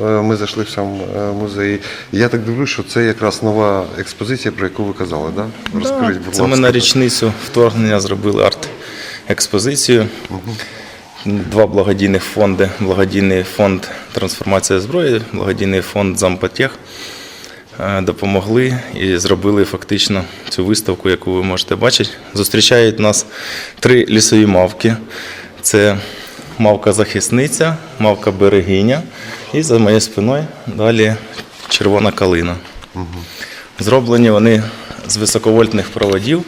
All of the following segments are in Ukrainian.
е, ми зайшли в сам е, музей. Я так дивлюсь, що це якраз нова експозиція, про яку ви казали, да? Розкажіть, будь Це ми на річницю вторгнення зробили арт-експозицію. Два благодійних фонди. Благодійний фонд Трансформація зброї, благодійний фонд Зампотех е, допомогли і зробили фактично цю виставку, яку ви можете бачити. Зустрічають нас три лісові мавки. Це мавка-захисниця, мавка-берегиня і за моєю спиною далі червона калина. Зроблені вони з високовольтних проводів.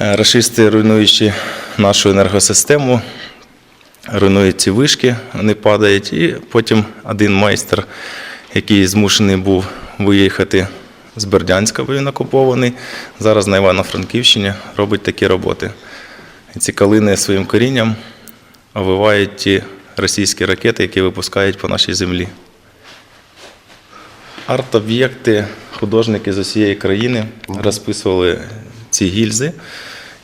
Е, Рашисти, руйнуючи нашу енергосистему, руйнують ці вишки, вони падають. І потім один майстер, який змушений був виїхати з Бердянська, бо він окупований, зараз на Івано-Франківщині робить такі роботи. І ці калини своїм корінням овивають ті російські ракети, які випускають по нашій землі. Арт-об'єкти, художники з усієї країни розписували ці гільзи,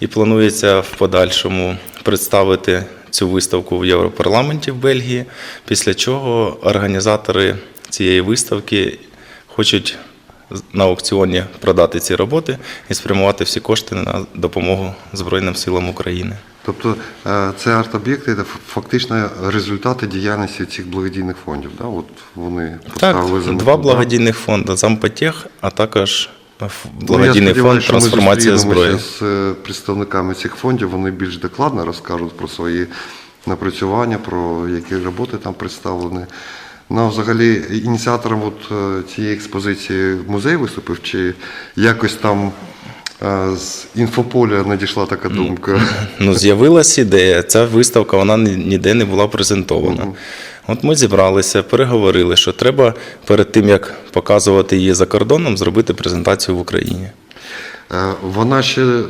і планується в подальшому представити цю виставку в Європарламенті в Бельгії, після чого організатори цієї виставки хочуть на аукціоні продати ці роботи і спрямувати всі кошти на допомогу Збройним силам України. Тобто е, це арт-об'єкти, це фактично результати діяльності цих благодійних фондів. Да? От вони Так, поставили за два благодійних фонди Зампотех, а також ф- Ну, благодійний я фонд трансформація зброї. з е, представниками цих фондів. Вони більш докладно розкажуть про свої напрацювання, про які роботи там представлені. Ну, взагалі, ініціатором от е, цієї експозиції музей виступив, чи якось там е, з інфополя надійшла така думка. Ну, з'явилася ідея. Ця виставка вона ніде не була презентована. От ми зібралися, переговорили, що треба перед тим, як показувати її за кордоном, зробити презентацію в Україні. Вона ще е,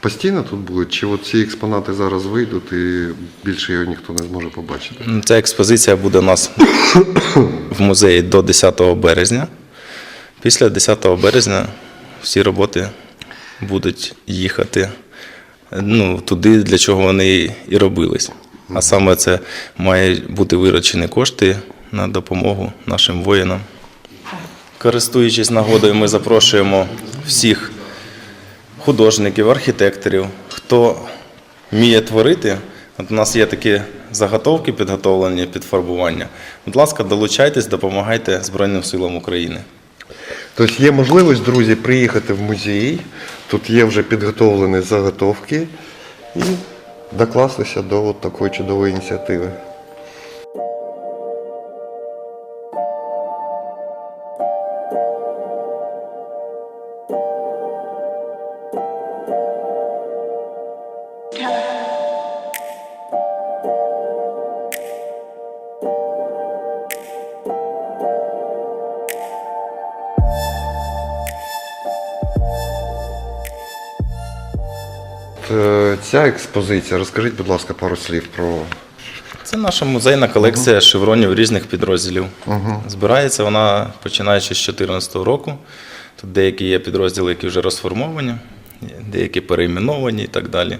постійно тут буде, чи от ці експонати зараз вийдуть і більше його ніхто не зможе побачити? Ця експозиція буде у нас в музеї до 10 березня. Після 10 березня всі роботи будуть їхати ну, туди, для чого вони і робились. А саме це мають бути виручені кошти на допомогу нашим воїнам. Користуючись нагодою, ми запрошуємо всіх художників, архітекторів, хто вміє творити. От у нас є такі заготовки підготовлені під фарбування. Будь ласка, долучайтесь, допомагайте Збройним силам України. Тобто є можливість, друзі, приїхати в музей. Тут є вже підготовлені заготовки і докластися до такої чудової ініціативи. Ця експозиція, розкажіть, будь ласка, пару слів про Це наша музейна колекція шевронів різних підрозділів. Збирається вона починаючи з 2014 року. Тут деякі є підрозділи, які вже розформовані, деякі перейменовані і так далі.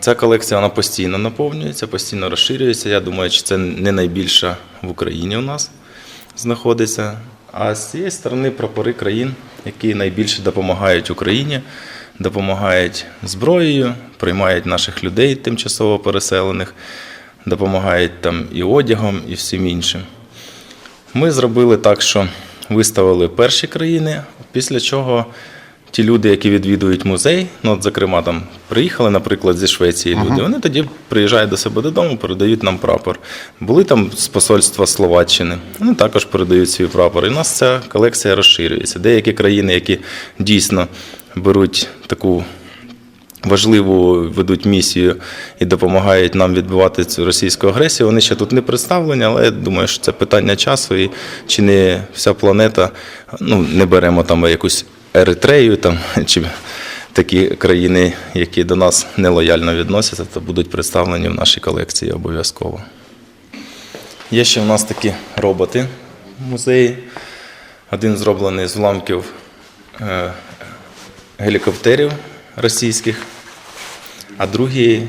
Ця колекція вона постійно наповнюється, постійно розширюється. Я думаю, що це не найбільша в Україні у нас знаходиться. А з цієї сторони прапори країн, які найбільше допомагають Україні, допомагають зброєю, приймають наших людей тимчасово переселених, допомагають там і одягом, і всім іншим. Ми зробили так, що виставили перші країни, після чого ті люди, які відвідують музей, ну, от, зокрема, там приїхали, наприклад, зі Швеції люди, вони тоді приїжджають до себе додому, передають нам прапор. Були там з посольства Словаччини, вони також передають свій прапор. І у нас ця колекція розширюється. Деякі країни, які дійсно беруть таку важливу ведуть місію і допомагають нам відбивати цю російську агресію. Вони ще тут не представлені, але я думаю, що це питання часу, і чи не вся планета, ну не беремо там якусь Еритрею там чи такі країни, які до нас нелояльно відносяться, то будуть представлені в нашій колекції обов'язково. Є ще в нас такі роботи в музеї. Один зроблений з уламків е, гелікоптерів російських, а другий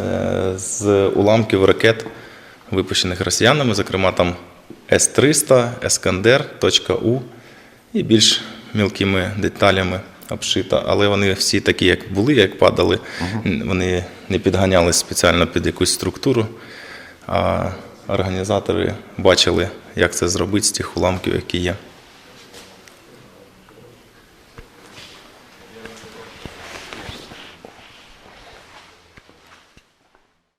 е, з уламків ракет випущених росіянами, зокрема там С-300, Ескандер.У і більш мілкими деталями обшита. Але вони всі такі, як були, як падали, вони не підганялись спеціально під якусь структуру. А організатори бачили, як це зробити з тих уламків, які є.